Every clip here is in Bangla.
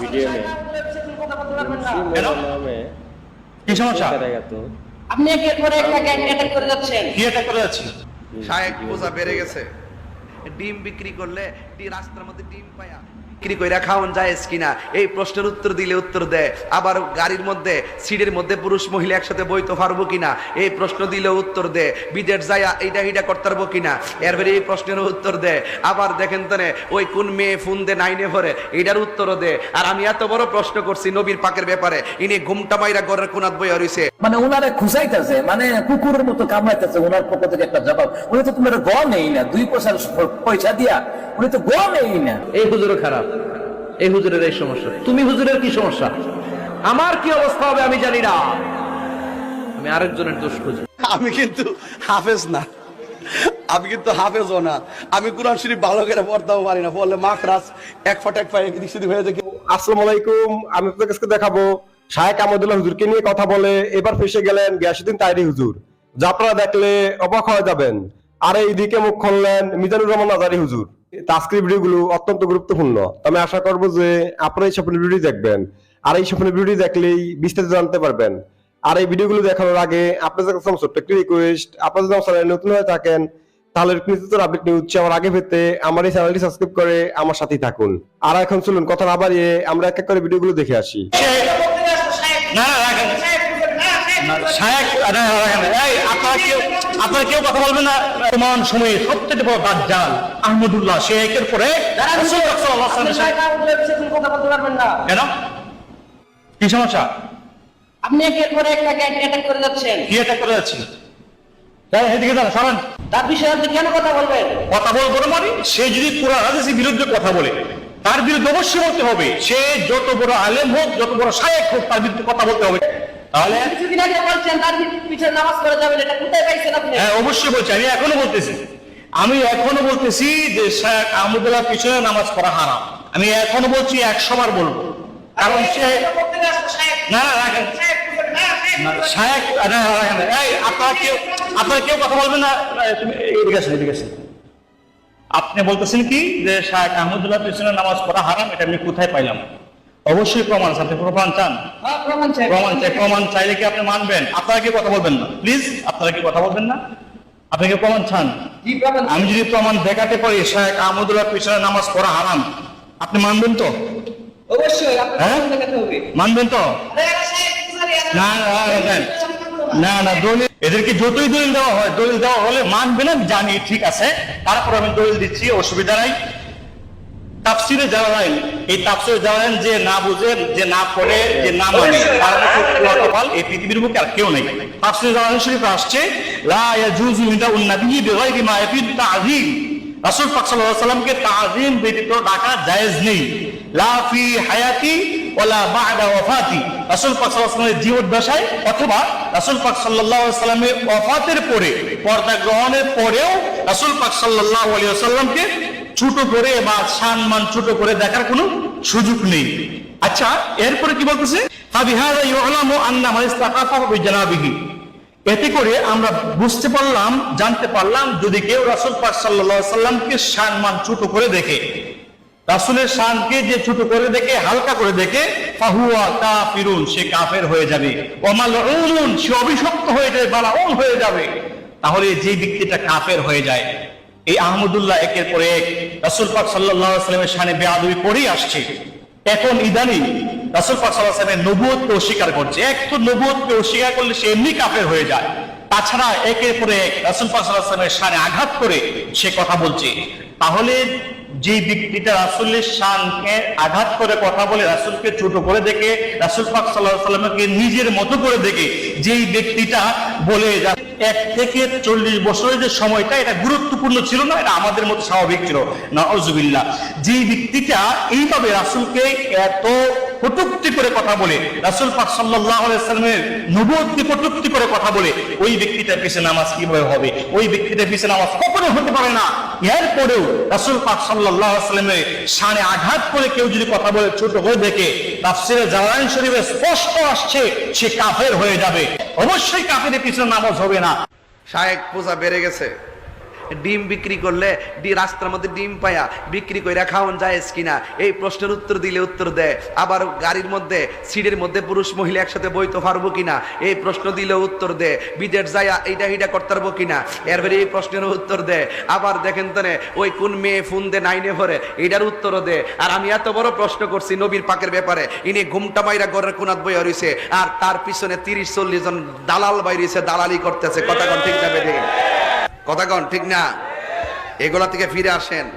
ভিডিওমে নামে কি সমস্যা? আপনি একের পর এক অ্যাটাক করে যাচ্ছেন। কি অ্যাটাক করে যাচ্ছেন? শায়েক বেড়ে গেছে। ডিম বিক্রি করলে রাস্তার মধ্যে ডিম পায়া। বিক্রি কইরা খাওয়ান যায় কিনা? এই প্রশ্নের উত্তর দিলে উত্তর দেয় আবার গাড়ির মধ্যে, সিটের মধ্যে পুরুষ মহিলা একসাথে বইতে পারব কিনা? এই প্রশ্ন দিলে উত্তর দেয় বিদেশ যায় এইটা এইটা করতে পারব কিনা? এরপরে এই প্রশ্নের উত্তর দেয় আবার দেখেন তানে ওই কোন মেয়ে ফোন দে, নাইনে ভরে, এইটার উত্তরও দেয় আর আমি এত বড় প্রশ্ন করছি নবীর পাকের ব্যাপারে। ইনি ঘুমটা মাইরা ঘরের কোনাত বইয়া রইছে। মানে ওনারে খুঁজাইতেছে মানে কুকুরের মতো কামড়াইতেছে ওনার পক্ষ থেকে একটা জবাব। উনি তো তোমার গ নেই না দুই পয়সার পয়সা দিয়া উনি তো গ নেই না। এই হুজুরও খারাপ এই হুজুরের এই সমস্যা। তুমি হুজুরের কি সমস্যা? আমার কি অবস্থা হবে আমি জানি না। আমি আরেকজনের দোষ খুঁজি। আমি কিন্তু হাফেজ না। আমি কিন্তু হাফেজও না। আমি কোরআন শরীফ ভালো করে পড়তেও পারি না। বললে মাখরাজ এক ফট এক পায়ে এদিক সেদিক হয়ে যায়। আসসালামু আলাইকুম আমি আপনাদের কাছে দেখাবো শাহেক আহমদুল্লাহ হুজুরকে নিয়ে কথা বলে, এবার ফেসে গেলেন গিয়াসুদ্দিন তাইরি হুজুর। যা দেখলে অবাক হয়ে যাবেন। আর এইদিকে মুখ খুললেন মিজানুর রহমান আজারি হুজুর। তাস্ক্রিপ ভিডিওগুলো অত্যন্ত গুরুত্বপূর্ণ। আমি আশা করব যে আপনারা এই স্বপ্নের ভিডিও দেখবেন। আর এই স্বপ্নের ভিডিও দেখলেই বিস্তারিত জানতে পারবেন। আর এই ভিডিওগুলো দেখানোর আগে আপনাদের কাছে আমার ছোট্ট একটি রিকোয়েস্ট আপনারা যদি নতুন হয়ে থাকেন তাহলে নিত্য আপডেট নিউজ আমার আগে পেতে আমার এই চ্যানেলটি সাবস্ক্রাইব করে আমার সাথেই থাকুন। আর এখন চলুন কথা না বাড়িয়ে আমরা এক এক করে ভিডিওগুলো দেখে আসি। না না রাখেন। না, শায়েক না, না, রাখেন। না। এই, আপনারা কেউ কথা বলবেন না। বর্তমান সময়ে সবচেয়ে বড় দাজ্জাল আহমদুল্লাহ সে একের পরে কেন? কি সমস্যা? আপনি একের পর এক গ্যাং অ্যাটাক করে যাচ্ছেন। কি এটা করে যাচ্ছি তাই এদিকে যান সরান। তার বিষয়ে আপনি কেন কথা বলবেন? কথা বলব না মানে সে যদি কোরআন হাদিসের বিরুদ্ধে কথা বলে তার বিরুদ্ধে অবশ্যই বলতে হবে সে যত বড় আলেম হোক যত বড় শায়েক হোক তার বিরুদ্ধে কথা বলতে হবে। তাহলে কিছুদিন আগে বলছেন তার পিছনে নামাজ পড়ে এটা কোথায় পাইছেন আপনি? হ্যাঁ অবশ্যই বলছি আমি এখনও বলতেছি। আমি এখনও বলতেছি যে শেখ আহমদুল্লাহ পিছনে নামাজ পড়া হারাম। আমি এখনও বলছি একশো বার বলব। কারণ সে না রাখেন। না, শায়েক না, না, রাখেন না। এই, আপনারা কেউ আপনারা কেউ কথা বলবেন না তুমি এদিকে আসেন এদিকে আসেন। আপনি বলতেছেন কি যে শাহেখ আহমদুল্লাহ পিছনে নামাজ পড়া হারাম এটা আমি কোথায় পাইলাম? অবশ্যই প্রমাণ আছে আপনি প্রমাণ চান? হ্যাঁ, প্রমাণ চাই। প্রমাণ চাইলে কি আপনি মানবেন? আপনারা কি কথা বলবেন না? প্লিজ আপনারা কি কথা বলবেন না? আপনি কি প্রমাণ চান? আমি যদি প্রমাণ দেখাতে পারি শাহেখ আহমদুল্লাহ পিছনে নামাজ পড়া হারাম আপনি মানবেন তো? অবশ্যই হ্যাঁ? মানবেন তো? এদেরকে যতই দলিল দেওয়া হয়, দলিল দেওয়া হলে মানবে না জানি, ঠিক আছে। তারপর আমি দলিল দিচ্ছি, অসুবিধা নাই। তাফসিরে জানালেন এই তাফসিরে জানালেন যে না বুঝে, যে না পড়ে, যে না মানে তার এই পৃথিবীর বুকে আর কেউ নেই। তাফসিরে জানালেন শরীফ আসছে, লা ইয়াজুজু ইনদা উন্নাবিয়্যি বিগাইরি মা ইয়াফিদ তাযীম। রাসূল পাক সাল্লাল্লাহু আলাইহি সাল্লামকে তাযীম ব্যতীত ডাকা জায়েজ নেই। লা ফি হায়াতি পরে পরেও করে বা করে দেখার কোনো সুযোগ নেই। আচ্ছা এরপরে কি বলতেছে? মান এতে করে আমরা বুঝতে পারলাম, জানতে পারলাম যদি কেউ রাসূল পাক সাল্লাল্লাহু আলাইহি সাল্লামকে সম্মান ছোট করে দেখে। রাসূলের শানকে যে ছোট করে দেখে, হালকা করে দেখে, ফাহুয়া কাফিরুন, সে কাফের হয়ে যাবে। ওয়ামালউনুন সে অভিশপ্ত হয়ে যাবে মালাউন হয়ে যাবে। তাহলে যে ব্যক্তিটা কাফের হয়ে যায়, এই আহমদুল্লাহ একের পর এক রাসূল পাক আলাইহি সাল্লামের শানে বেয়াদবি করেই আসছে। এখন ইদানিং রাসুল পাক আলাইহি সাল্লামের নবুয়তকে অস্বীকার করছে। এক তো নবুয়তকে অস্বীকার করলে সে এমনি কাফের হয়ে যায়। তাছাড়া একের পরে এক রাসূল পাক আলাইহি সাল্লামের শানে আঘাত করে সে কথা বলছে। তাহলে যে ব্যক্তিটা রাসুলের শানকে আঘাত করে কথা বলে, রাসুলকে ছোট করে দেখে, রাসুল পাক সাল্লাহ সাল্লামকে নিজের মতো করে দেখে, যেই ব্যক্তিটা বলে এক থেকে চল্লিশ বছরের যে সময়টা, এটা গুরুত্বপূর্ণ ছিল না, এটা আমাদের মতো স্বাভাবিক ছিল। না অজুবিল্লা যে ব্যক্তিটা এইভাবে রাসুলকে এত কটুক্তি করে কথা বলে। রাসূল পাক সাল্লামের নবুয়তকে কটুক্তি করে কথা বলে, ওই ব্যক্তিটার পিছনে নামাজ কীভাবে হবে? ওই ব্যক্তিটার পিছনে নামাজ কখনো হতে পারে না। এরপরেও রাসুল পাক সাল্লামের শানে আঘাত করে কেউ যদি কথা বলে, ছোট হয়ে দেখে তাফসিরে জালালাইন শরীফে স্পষ্ট আসছে, সে কাফের হয়ে যাবে। অবশ্যই কাফেরের পিছনে নামাজ হবে না। শায়েক পূজা বেড়ে গেছে। ডিম বিক্রি করলে রাস্তার মধ্যে ডিম পায়া বিক্রি করে খাওয়ান যায় কিনা? এই প্রশ্নের উত্তর দিলে উত্তর দেয়। আবার গাড়ির মধ্যে, সিটের মধ্যে পুরুষ মহিলা একসাথে বইতে পারব কিনা? এই প্রশ্ন দিলে উত্তর দেয়। বিদেশ যায় এইটা এইটা করতে পারব কিনা? এরপরে এই প্রশ্নের উত্তর দেয়। আবার দেখেন তো ওই কোন মেয়ে ফোন দে নাইনে ভরে এটার উত্তরও দে আর আমি এত বড় প্রশ্ন করছি নবীর পাকের ব্যাপারে। ইনি ঘুমটা মাইরা ঘরের কোনাত বই রইছে, আর তার পিছনে তিরিশ চল্লিশ জন দালাল বাইরেছে দালালি করতেছে। কথা ঠিক না বেদে কথা কন, ঠিক না? এগুলা থেকে ফিরে আসেন।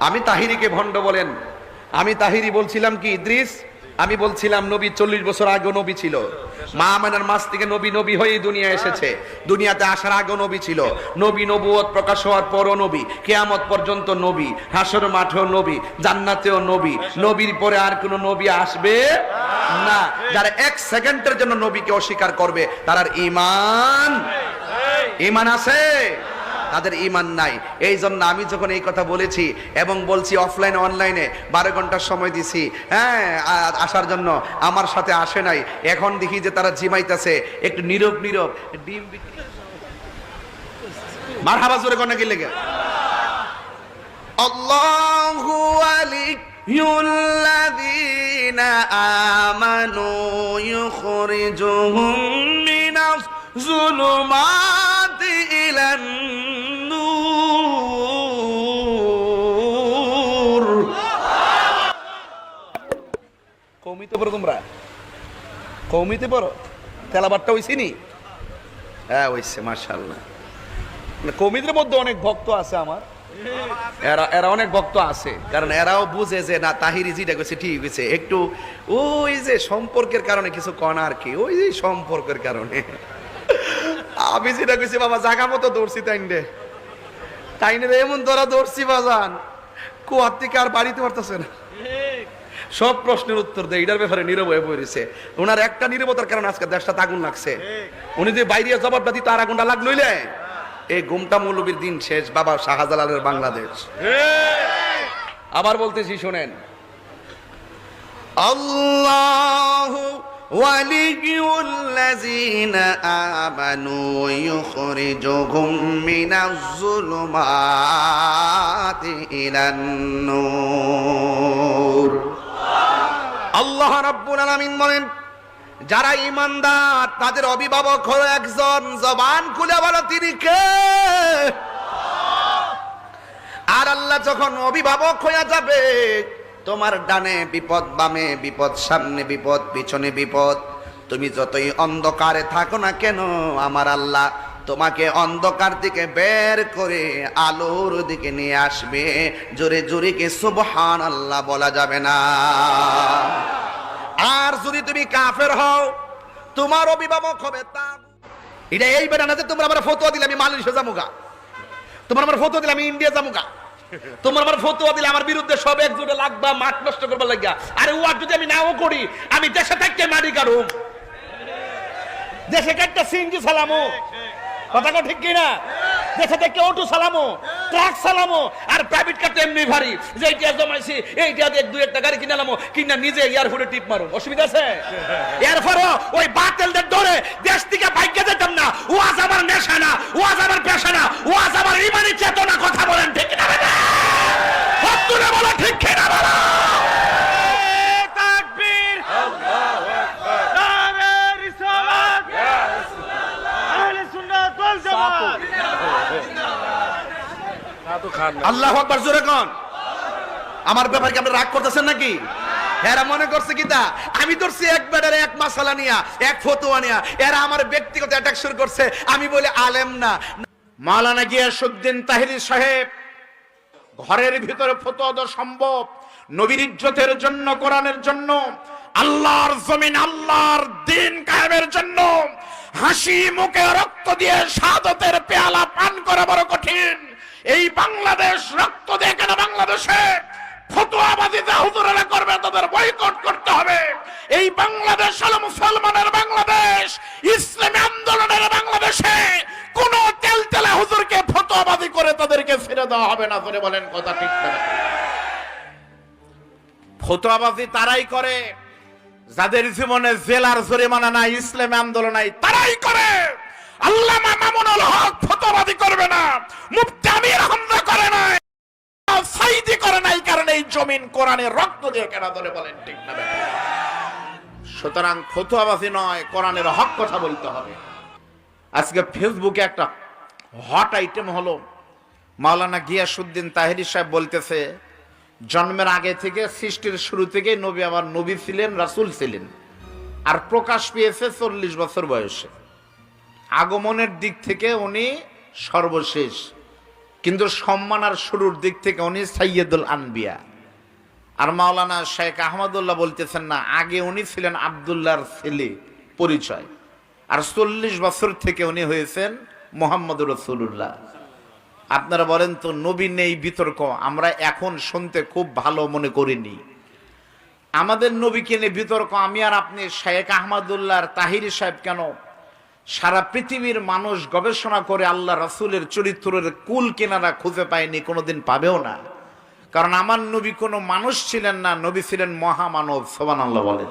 আমি তাহিরিকে ভণ্ড বলেন। আমি তাহিরি বলছিলাম কি, ইদ্রিস? আমি বলছিলাম, নবী চল্লিশ বছর আগে নবী ছিল। মা মানার মাস থেকে নবী নবী হয়েই দুনিয়া এসেছে। দুনিয়াতে আসার আগে নবী ছিল। নবী নবুয়ত প্রকাশ হওয়ার পরও নবী, কেয়ামত পর্যন্ত নবী হাসর মাঠেও নবী, জান্নাতেও নবী, নবীর পরে আর কোনো নবী আসবে না। যারা এক সেকেন্ডের জন্য নবীকে অস্বীকার করবে, তার ইমান ইমান আছে? তাদের ইমান নাই। এই জন্য আমি যখন এই কথা বলেছি এবং বলছি অফলাইনে অনলাইনে বারো ঘণ্টার সময় দিছি হ্যাঁ আসার জন্য আমার সাথে আসে নাই। এখন দেখি যে তারা জিমাইতেছে। একটু নীরব নীরব। ডিম বিক্রি মার হাবা জোরে কোন কি লেগে? আল্লাহু আমানু ইউখরিজুহুম মিনাজ যুলুমাতি ইলান নূর পড়ো তোমরা? কৌমিতে পড়ো তেলাবারটা হইছে নি? হ্যাঁ হইছে, মাশাআল্লাহ। মানে কৌমিদের মধ্যে অনেক ভক্ত আছে আমার। এরা এরা অনেক ভক্ত আছে, কারণ এরাও বুঝে যে, না, তাহিরি গেছে ঠিক হয়েছে একটু ওই যে সম্পর্কের কারণে কিছু কন আর কি, ওই যে সম্পর্কের কারণে। আমি যেটা কইছি, বাবা, জাগা মতো দৌড়ছি তাইনে তাইনে এমন ধরা দৌড়ছি, বাজান। কুয়ার থেকে আর বাড়িতে পারতেছে না। সব প্রশ্নের উত্তর দেয় এটার ব্যাপারে নীরব হয়ে পড়েছে ওনার একটা নীরবতার কারণে আজকে দেশটা আগুন লাগছে উনি যে বাইরে জবাবটা দিত আর আগুনটা লাগলইলে এই গুমটা মৌলবীর দিন শেষ বাবা শাহজালালের বাংলাদেশ আবার বলতেছি শোনেন আল্লাহ وليُ آمنوا يخرجهم من الظلمات إلى النور আল্লাহ রাব্বুল আলামিন বলেন, যারা ইমানদার তাদের অভিভাবক হলো একজন জবান খুলে বলো, তিনি কে? আর আল্লাহ যখন অভিভাবক হয়ে যাবে, তোমার ডানে বিপদ, বামে বিপদ, সামনে বিপদ, পিছনে বিপদ, তুমি যতই অন্ধকারে থাকো না কেন, আমার আল্লাহ তোমাকে অন্ধকার থেকে বের করে আলোর দিকে নিয়ে আসবে। জোরে জোরে কে সুবহান আল্লাহ বলা যাবে না। আর যদি তুমি কাফের হও, তোমার অভিভাবক হবে তা এটা এই বেটা না যে তোমরা আমার ফতোয়া দিলে আমি মালয়েশিয়া যামুগা। তোমার আমার ফটো দিলে আমি ইন্ডিয়া যামুগা। তোমার আমার ফটো দিলে আমার বিরুদ্ধে সব একজোটে লাগবা, মাঠ নষ্ট করবার লাগিয়া। আরে ওয়ার যদি আমি নাও করি, আমি দেশে থাকতে মারি কারুম। দেশে একটা সিনজি সালামো। কথা কো ঠিক কিনা? দেশে থেকে অটো সালামো, ট্রাক সালামো, আর প্রাইভেট কার তো এমনি ভারী। যে এইটা জমাইছি এইটা দিয়ে দুই একটা গাড়ি কিনে নামো, কিনা নিজে এয়ারপোর্টে টিপ মারো। অসুবিধা আছে? এরপরও ওই বাতেলদের ডরে দেশ থেকে ভাগ্য যেতাম না। ও আজ আমার নেশা না ও আজ আমার পেশা না ও আজ আমার ইমানি চেতনা, কথা বলেন ঠিক সত্যি বলো, ঠিক কিনা বলো আল্লাহ আকবার, জোরে কোন। আমার ব্যাপারে কি আপনি রাগ করতেছেন নাকি? এরা মনে করছে কি আমি ধরছি এক বেডারে এক মাসালা নিয়া, এক ফতুয়া নিয়া, এরা আমার ব্যক্তিগত অ্যাটাক শুরু করছে, আমি বলে আলেম না। মাওলানা গিয়াসুদ্দিন তাহিরি সাহেব, ঘরের ভিতরে ফতোয়া দেওয়া সম্ভব, নবীর ইজ্জতের জন্য, কোরআনের জন্য, আল্লাহর জমিন, আল্লাহর দিন কায়েমের জন্য, হাসি মুখে রক্ত দিয়ে সাদতের পেয়ালা পান করা বড় কঠিন। এই বাংলাদেশ রক্ত দিয়ে কেন বাংলাদেশে করবে তাদের বয়কট করতে হবে। এই বাংলাদেশ বাংলাদেশ, ইসলামী বাংলাদেশে কোন তেল ফতোয়াবাজি করে তাদেরকে ছেড়ে দেওয়া হবে না বলেন তারাই করে, যাদের জীবনে জেলার জরিমানা নাই, ইসলামী আন্দোলন নাই, তারাই করে। আল্লামা মামুনুল হক ফতোয়াবাদী করবে না, মুফতি আমির করে না সাইদি করে নাই, কারণে এই জমিন কোরআনের রক্ত দিয়ে কেনা ধরে বলেন, ঠিক না সুতরাং ফতুয়াবাসী নয়, কোরআনের হক কথা বলতে হবে। আজকে ফেসবুকে একটা হট আইটেম হলো, মাওলানা গিয়াসুদ্দিন তাহেরি সাহেব বলতেছে, জন্মের আগে থেকে, সৃষ্টির শুরু থেকে নবী আমার নবী ছিলেন, রাসুল ছিলেন, আর প্রকাশ পেয়েছে চল্লিশ বছর বয়সে। আগমনের দিক থেকে উনি সর্বশেষ। কিন্তু সম্মান আর শুরুর দিক থেকে উনি সাইয়দুল আনবিয়া। আর মাওলানা শেখ আহমদুল্লাহ বলতেছেন না, আগে উনি ছিলেন আবদুল্লাহর ছেলে পরিচয়। আর চল্লিশ বছর থেকে উনি হয়েছেন মোহাম্মদ রসুল্লাহ আপনারা বলেন তো, নবী নেই, বিতর্ক, আমরা এখন শুনতে খুব ভালো মনে করিনি। আমাদের নবীকে নিয়ে বিতর্ক, আমি আর আপনি, শেখ আহমদুল্লাহর তাহির সাহেব কেন সারা পৃথিবীর মানুষ গবেষণা করে আল্লাহ রাসূলের চরিত্রের কুল কেনারা খুঁজে পায়নি, কোনোদিন পাবেও না। কারণ আমার নবী কোনো মানুষ ছিলেন না, নবী ছিলেন মহামানব সোবান আল্লাহ বলেন।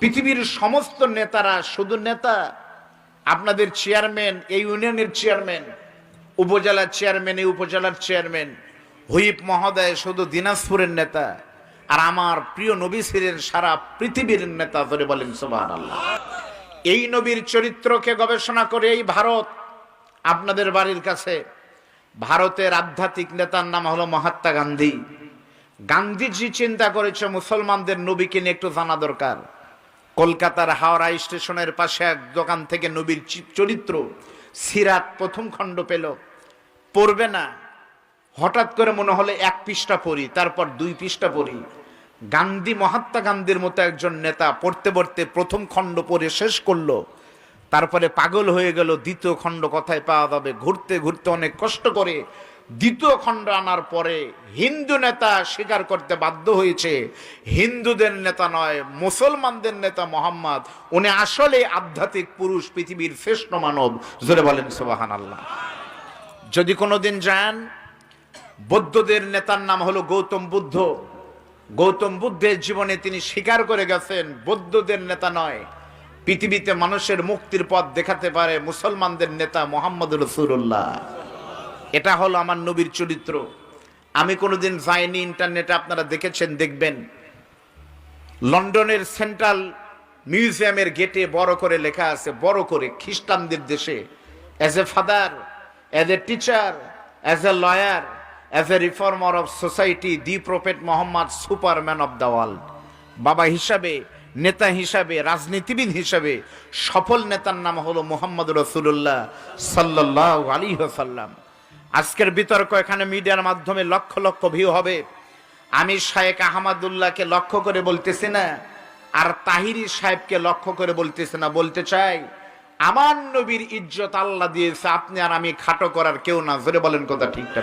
পৃথিবীর সমস্ত নেতারা শুধু নেতা। আপনাদের চেয়ারম্যান, এই ইউনিয়নের চেয়ারম্যান, উপজেলার চেয়ারম্যান, এই উপজেলার চেয়ারম্যান, হুইপ মহোদয় শুধু দিনাজপুরের নেতা। আর আমার প্রিয় নবী ছিলেন সারা পৃথিবীর নেতা, ধরে বলেন সোবান আল্লাহ এই নবীর চরিত্রকে গবেষণা করে এই ভারত, আপনাদের বাড়ির কাছে। ভারতের আধ্যাত্মিক নেতার নাম হলো মহাত্মা গান্ধী। গান্ধীজি চিন্তা করেছে, মুসলমানদের নবীকে নিয়ে একটু জানা দরকার। কলকাতার হাওড়া স্টেশনের পাশে এক দোকান থেকে নবীর চরিত্র সিরাত প্রথম খণ্ড পেল। পড়বে না। হঠাৎ করে মনে হলে এক পৃষ্ঠা পড়ি, তারপর দুই পৃষ্ঠা পড়ি। গান্ধী, মহাত্মা গান্ধীর মতো একজন নেতা পড়তে পড়তে প্রথম খণ্ড পড়ে শেষ করল, তারপরে পাগল হয়ে গেল, দ্বিতীয় খণ্ড কথায় পাওয়া যাবে। ঘুরতে ঘুরতে অনেক কষ্ট করে দ্বিতীয় খণ্ড আনার পরে হিন্দু নেতা স্বীকার করতে বাধ্য হয়েছে। হিন্দুদের নেতা নয়, মুসলমানদের নেতা মোহাম্মদ। উনি আসলে আধ্যাত্মিক পুরুষ, পৃথিবীর শ্রেষ্ঠ মানব। জোরে বলেন সোবাহান আল্লাহ যদি কোনোদিন যান, বৌদ্ধদের নেতার নাম হলো গৌতম বুদ্ধ। গৌতম বুদ্ধের জীবনে তিনি স্বীকার করে গেছেন, বৌদ্ধদের নেতা নয়। পৃথিবীতে মানুষের মুক্তির পথ দেখাতে পারে মুসলমানদের নেতা মোহাম্মদ রসুল্লাহ এটা হলো আমার নবীর চরিত্র। আমি কোনোদিন যাইনি ইন্টারনেটে, আপনারা দেখেছেন, দেখবেন। লন্ডনের সেন্ট্রাল মিউজিয়ামের গেটে বড় করে লেখা আছে, বড় করে, খ্রিস্টানদের দেশে। As a father as a teacher as a lawyer as a reformer of society the prophet Mohammad superman of the world বাবা হিসাবে, নেতা হিসাবে, রাজনীতিবিদ হিসাবে, সফল নেতার নাম হলো মোহাম্মদ রসুল্লাহ সাল্লাহ আলী সাল্লাম আজকের বিতর্ক এখানে মিডিয়ার মাধ্যমে লক্ষ লক্ষ ভিউ হবে। আমি শায়েক আহমদুল্লাহকে লক্ষ্য করে বলতেছি না, আর তাহিরি সাহেবকে লক্ষ্য করে বলতেছি না, বলতে চাই, আমার নবীর ইজ্জত আল্লাহ দিয়েছে, আপনি আর আমি খাটো করার কেউ না। জোরে বলেন কথা ঠিকটা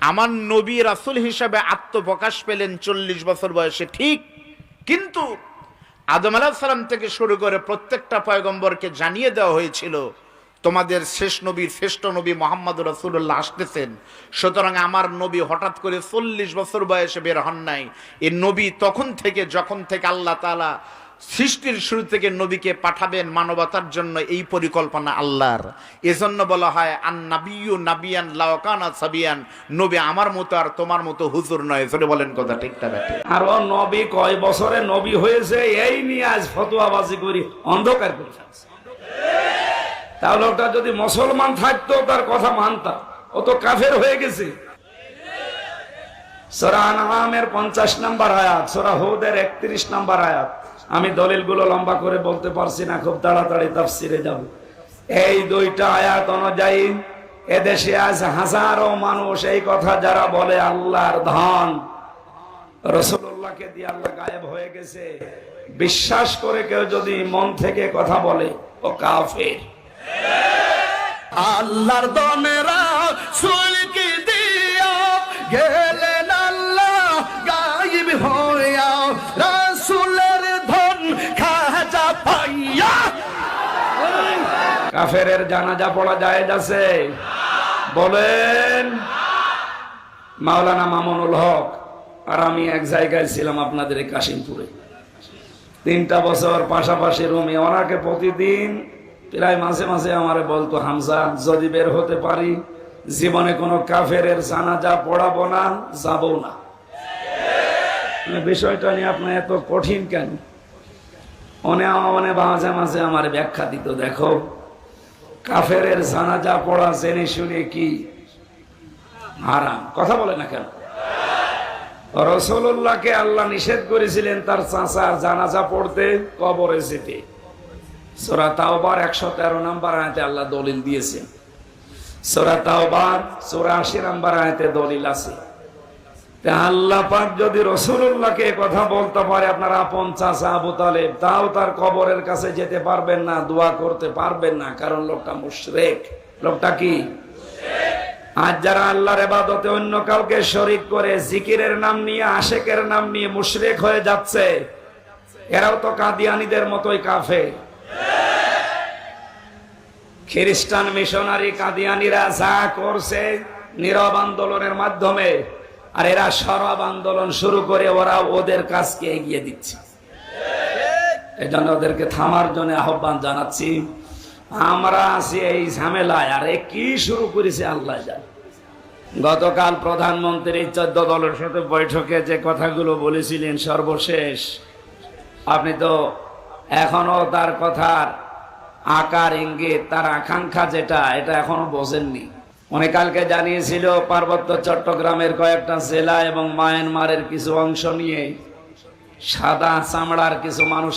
আমার নবী রাসুল হিসাবে আত্মপ্রকাশ পেলেন চল্লিশ বছর বয়সে, ঠিক। কিন্তু আদম আলাহ সালাম থেকে শুরু করে প্রত্যেকটা পয়গম্বরকে জানিয়ে দেওয়া হয়েছিল, তোমাদের শেষ নবী শ্রেষ্ঠ নবী মোহাম্মদ রসুল্লাহ আসতেছেন। সুতরাং আমার নবী হঠাৎ করে চল্লিশ বছর বয়সে বের হন নাই। এ নবী তখন থেকে, যখন থেকে আল্লাহ তালা সৃষ্টির শুরু থেকে নবীকে পাঠাবেন মানবতার জন্য এই পরিকল্পনা আল্লাহর। এজন্য বলা হয় আন নাবিয়ু নাবিয়ান লাওকানা সাবিয়ান। নবী আমার মতো আর তোমার মতো হুজুর নয়। জোরে বলেন কথা ঠিকটা ব্যাটে। আর ও নবী কয় বছরে নবী হয়েছে, এই নিয়ে আজ ফতোয়াবাজি করি, অন্ধকার করে ফেলছে। তাহলে ওটা যদি মুসলমান থাকতো, তার কথা মানতাম। ও তো কাফের হয়ে গেছে। সোরা আনামের পঞ্চাশ নাম্বার আয়াত, সোরা হুদের একত্রিশ নাম্বার আয়াত। আমি দলিলগুলো লম্বা করে বলতে পারছি না, খুব তাড়াতাড়ি তাফসিরে যাব। এই দুইটা আয়াত অনুযায়ী এদেশে আজ হাজারো মানুষ এই কথা যারা বলে, আল্লাহর ধন। রসুল্লাহকে দিয়ে আল্লাহ গায়েব হয়ে গেছে। বিশ্বাস করে কেউ যদি মন থেকে কথা বলে, ও কাফের। আল্লাহর দনেরা সুলকি দিয়া গেলেন কাফেরের জানাজা পড়া যায় যাচ্ছে বলেন। মাওলানা মামুনুল হক, আর আমি এক জায়গায় ছিলাম আপনাদের এই কাশিমপুরে। তিনটা বছর পাশাপাশি রুমে ওনাকে প্রতিদিন প্রায় মাঝে মাঝে আমারে বলতো, হামজা, যদি বের হতে পারি, জীবনে কোনো কাফের জানাজা পড়াবো না, যাব না। মানে বিষয়টা নিয়ে আপনার এত কঠিন কেন? অনে অনে মাঝে মাঝে আমার ব্যাখ্যা দিত, দেখো কাফের জানাজা পড়া, জেনে শুনে কি? হারাম। কথা বলে না কেন? রসুল্লাহকে আল্লাহ নিষেধ করেছিলেন তার চাচার জানাজা পড়তে, কবরে যেতে। সোরা তাওবার একশো তেরো নাম্বার আয়তে আল্লাহ দলিল দিয়েছেন। সোরা তাওবার আশি নাম্বার আয়তে দলিল আছে। তা যদি রসুল্লাহকে কথা বলতে পারে, আপনার আপন চাচা আবু তালেব, তাও তার কবরের কাছে যেতে পারবেন না, দোয়া করতে পারবেন না, কারণ লোকটা মুশরেক। লোকটা কি? আজ যারা আল্লাহর এবাদতে অন্য কাউকে শরিক করে, জিকিরের নাম নিয়ে, আশেকের নাম নিয়ে মুশরেক হয়ে যাচ্ছে, এরাও তো কাদিয়ানিদের মতোই কাফে খ্রিস্টান মিশনারি কাদিয়ানিরা যা করছে, নীরব আন্দোলনের মাধ্যমে আর এরা সরব আন্দোলন শুরু করে ওরা ওদের কাজকে এগিয়ে দিচ্ছে। এই জন্য ওদেরকে থামার জন্য আহ্বান জানাচ্ছি। আমরা আছি এই ঝামেলায়, আর কি শুরু করেছে আল্লাহ জানে। গতকাল প্রধানমন্ত্রী চোদ্দ দলের সাথে বৈঠকে যে কথাগুলো বলেছিলেন সর্বশেষ, আপনি তো এখনও তার কথার আকার, ইঙ্গিত, তার আকাঙ্ক্ষা যেটা, এটা এখনও বোঝেননি। উনি কালকে জানিয়েছিল, পার্বত্য চট্টগ্রামের কয়েকটা জেলা এবং মায়ানমারের কিছু অংশ নিয়ে সাদা চামড়ার কিছু মানুষ